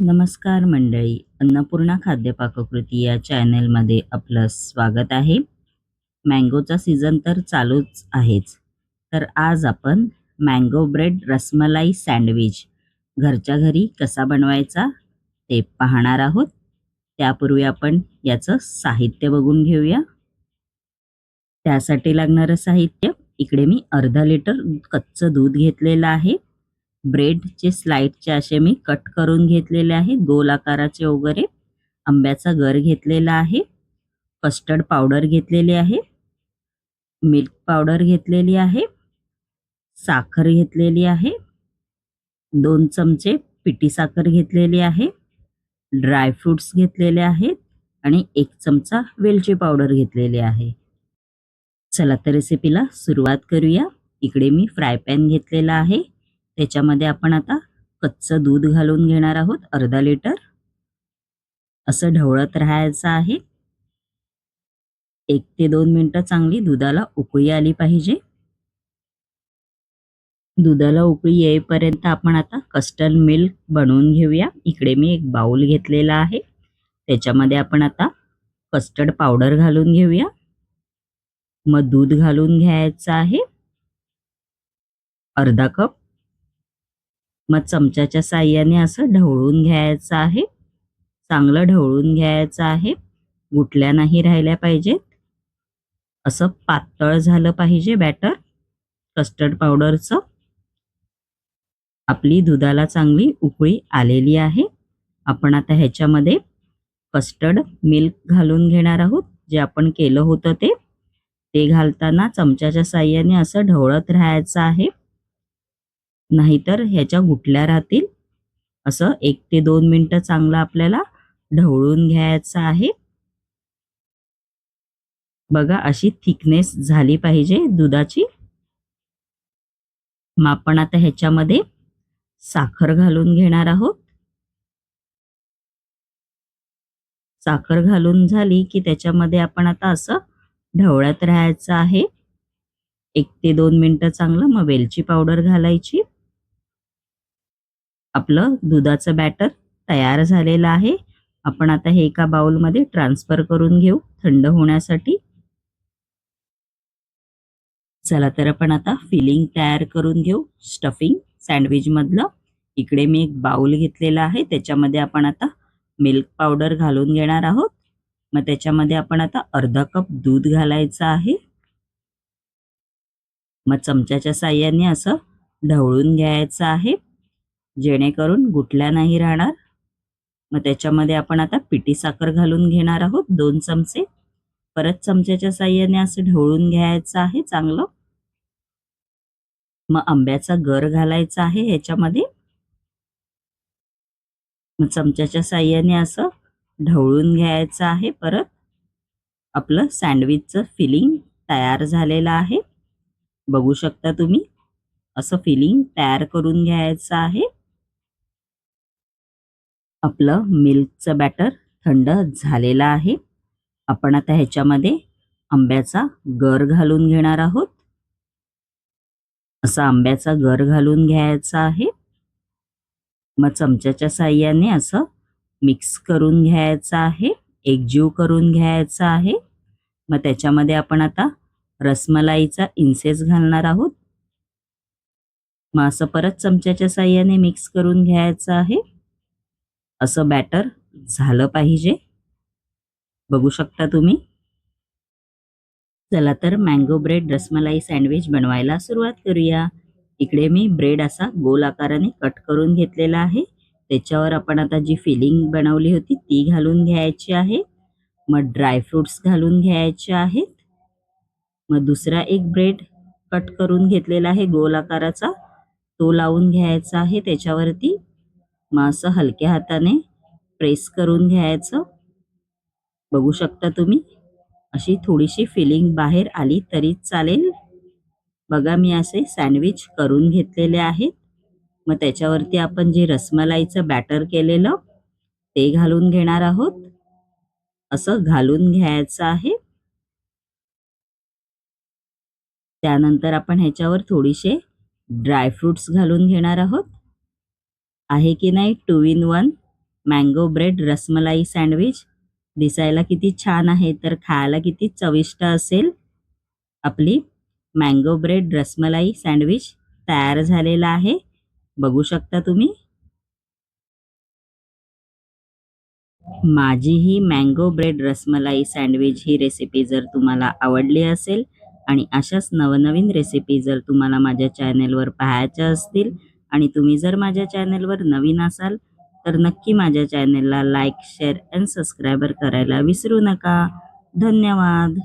नमस्कार मंडळी अन्नपूर्णा खाद्य पाककृती या चॅनलमध्ये आपलं स्वागत आहे. मँगोचा सीझन तर चालूच आहेच. तर आज आपण मँगो ब्रेड रसमलाई सँडविच घरच्या घरी कसा बनवायचा ते पाहणार आहोत. त्यापूर्वी आपण याचं साहित्य बघून घेऊया. त्यासाठी लागणारं साहित्य इकडे मी अर्धा लिटर कच्चं दूध घेतलेलं आहे. ब्रेडचे स्लाईडचे असे मी कट करून घेतलेले आहे गोल आकाराचे वगैरे. आंब्याचा गर घेतलेला आहे. कस्टर्ड पावडर घेतलेली आहे. मिल्क पावडर घेतलेली आहे. साखर घेतलेली आहे. दोन चमचे पिटी साखर घेतलेली आहे. ड्रायफ्रुट्स घेतलेले आहेत आणि एक चमचा वेलची पावडर घेतलेली आहे. चला तर रेसिपीला सुरुवात करूया. इकडे मी फ्राय पॅन घेतलेला आहे. त्याच्यामध्ये आपण आता कच्चं दूध घालून घेणार आहोत अर्धा लिटर. असं ढवळत राहायचं आहे. एक ते दोन मिनटं चांगली दुधाला उकळी आली पाहिजे. दुधाला उकळी येईपर्यंत आपण आता कस्टर्ड मिल्क बनवून घेऊया. इकडे मी एक बाउल घेतलेला आहे. त्याच्यामध्ये आपण आता कस्टर्ड पावडर घालून घेऊया. मग दूध घालून घ्यायचं आहे. अर्धा कप मग चमच्याच्या साह्याने असं ढवळून घ्यायचं आहे. चांगलं ढवळून घ्यायचं आहे. गुटल्या नाही राहिल्या पाहिजेत. असं पातळ झालं पाहिजे बॅटर कस्टर्ड पावडरचं आपली दुधाला चांगली उकळी आलेली आहे. आपण आता ह्याच्यामध्ये कस्टर्ड मिल्क घालून घेणार आहोत. जे आपण केलं होतं ते. ते घालताना चमच्याच्या साह्याने असं ढवळत राहायचं आहे. नाहीतर ह्याच्या गुटल्या राहतील. असं एक ते दोन मिनटं चांगलं आपल्याला ढवळून घ्यायचं आहे. बघा अशी थिकनेस झाली पाहिजे दुधाची. मग आपण आता ह्याच्यामध्ये साखर घालून घेणार आहोत. साखर घालून झाली की त्याच्यामध्ये आपण आता असं ढवळत राहायचं आहे. एक ते दोन मिनटं चांगलं मग वेलची पावडर घालायची. आपलं दुधाचं बॅटर तयार झालेलं आहे. आपण आता हे एका बाउलमध्ये ट्रान्सफर करून घेऊ. थंड होण्यासाठी. चला तर आपण आता फिलिंग तयार करून घेऊ. स्टफिंग सँडविच मधलं. इकडे मी एक बाउल घेतलेला आहे. त्याच्यामध्ये आपण आता मिल्क पावडर घालून घेणार आहोत. मग त्याच्यामध्ये आपण आता अर्धा कप दूध घालायचं आहे. मग चमच्याच्या साह्याने असं ढवळून घ्यायचं आहे. जेणेकरून गुटल्या नाही राहणार. मग त्याच्यामध्ये आपण आता पिटी साखर घालून घेणार आहोत दोन चमचे. परत चमच्याच्या साह्याने असं ढवळून घ्यायचं आहे चांगलं. मग आंब्याचा गर घालायचा आहे ह्याच्यामध्ये. मग चमच्याच्या साह्याने असं ढवळून घ्यायचं आहे परत. आपलं सँडविचचं फिलिंग तयार झालेलं आहे. बघू शकता तुम्ही असं फिलिंग तयार करून घ्यायचं आहे. आपलं मिल्कचं बॅटर थंड झालेलं आहे. आपण आता ह्याच्यामध्ये आंब्याचा गर घालून घेणार आहोत. असा आंब्याचा गर घालून घ्यायचा आहे. मग चमच्याच्या साह्याने असं मिक्स करून घ्यायचं आहे. एकजीव करून घ्यायचा आहे. मग त्याच्यामध्ये आपण आता रसमलाईचा इन्सेस घालणार आहोत. मग असं परत चमच्याच्या साह्याने मिक्स करून घ्यायचं आहे. असं बॅटर झालं पाहिजे. बघू शकता तुम्ही. चला तर मँगो ब्रेड रसमलाई सँडविच बनवायला सुरुवात करूया. इकडे मी ब्रेड असा गोल आकाराने कट करून घेतलेला आहे. त्याच्यावर आपण आता जी फिलिंग बनवली होती ती घालून घ्यायची आहे. मग ड्रायफ्रुट्स घालून घ्यायचे आहेत. मग दुसरा एक ब्रेड कट करून घेतलेला आहे गोल आकाराचा. तो लावून घ्यायचा आहे त्याच्यावरती. मग असं हलक्या हाताने प्रेस करून घ्यायचं. बघू शकता तुम्ही? अशी थोडीशी फिलिंग बाहेर आली तरी चालेल. बघा मी असे सँडविच करून घेतलेले आहेत. मग त्याच्यावरती आपण जे रसमलाईचं बॅटर केलेलं ते घालून घेणार आहोत. असं घालून घ्यायचं आहे. त्यानंतर आपण ह्याच्यावर थोडीसे ड्रायफ्रुट्स घालून घेणार आहोत. आहे की नाही? Two in one mango bread rasmalai sandwich दिसायला किती छान आहे तर खायला किती चविष्ट असेल. आपली मँगो ब्रेड रसमलाई सँडविच तयार झालेला आहे. बघू शकता तुम्ही. माझी ही मँगो ब्रेड रसमलाई सँडविच ही रेसिपी जर तुम्हाला आवडली असेल आणि अशाच नवनवीन रेसिपी जर तुम्हाला माझ्या चॅनेलवर पाहायच्या असतील आणि तुम्ही जर माझ्या चॅनेलवर नवीन असाल तर नक्की माझ्या चॅनेलला लाईक शेअर अँड सबस्क्रायबर करायला विसरू नका. धन्यवाद.